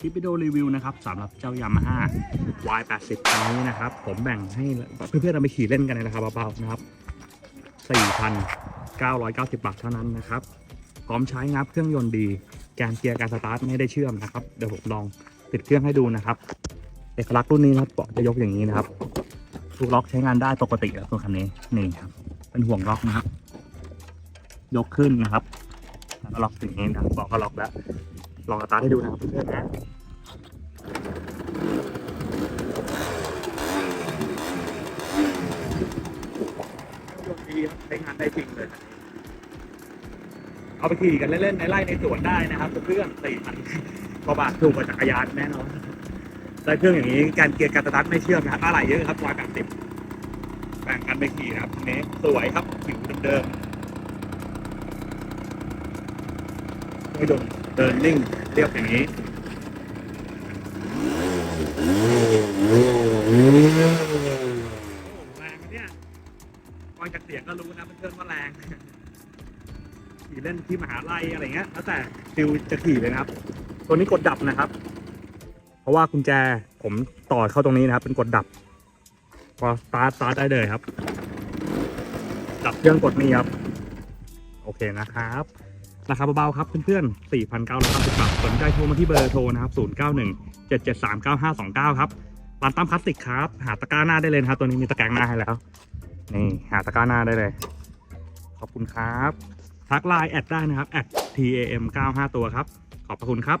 คลิปวิดีโอรีวิวนะครับสำหรับเจ้ายามาฮ่า Y80 คันนี้นะครับ ผมแบ่งให้เพื่อนๆเอาไปขี่เล่นกันในราคาเบาๆนะครับ 4,990 บาทเท่านั้นนะครับ พร้อมใช้งับเครื่องยนต์ดีแกนเกียร์การสตาร์ทไม่ได้เชื่อมนะครับ เดี๋ยวผมลองติดเครื่องให้ดูนะครับ เอกลักษณ์รุ่นนี้นะครับเบาะจะยกอย่างนี้นะครับลูกล็อกใช้งานได้ปกติแล้วตัวคันนี้นี่ครับ เป็นห่วงล็อกนะครับ ยกขึ้นนะครับแล้วก็ล็อกอย่งนี้นะเบาะก็ล็อกแล้ว ลองสตาร์ทให้ดูนะครับเพื่อนนะยนต์ดีใช้งานได้จริงเลย เอาไปขี่กันเล่นๆในไร่ในสวนได้นะครับเครื่องสี่พันกว่าบาทถูกกว่าจักรยานแน่นอนได้เครื่องอย่างนี้การเกียร์การสตาร์ทไม่เชื่อมนะครับอะไรเยอะครับร้อยแปดสิบแบ่งกันไปขี่นะครับทีนี้สวยครับผิวเดิมๆ ไม่โดนเดินนิ่งเรียบอย่างนี้แรงเนี่ยฟังจากเสียงก็รู้นะเพื่อนๆว่าแรงขี่เล่นที่มหาลัยอะไรเงี้ยแล้วแต่ฟิลจะขี่เลยนะครับ ตัวนี้กดดับนะครับ เพราะว่ากุญแจผมต่อเข้าตรงนี้นะครับ เป็นกดดับ พอสตาร์ทสตาร์ทได้เลยครับ ดับเครื่องกดนี่ครับ โอเคนะครับ ราคาเบาๆครับเพื่อนๆ4,990บาทสนใจโทรมาที่เบอร์โทรนะครับ091 773 9529 ครับร้านตั้มพลาสติกครับ หาตะกร้าหน้าได้เลยครับตัวนี้มีตะแกรงหน้าให้แล้วนี่หาตะกร้าหน้าได้เลย ขอบคุณครับ ทักไลน์แอดได้นะครับแอด tam 95ตัวครับ ขอบพระคุณครับ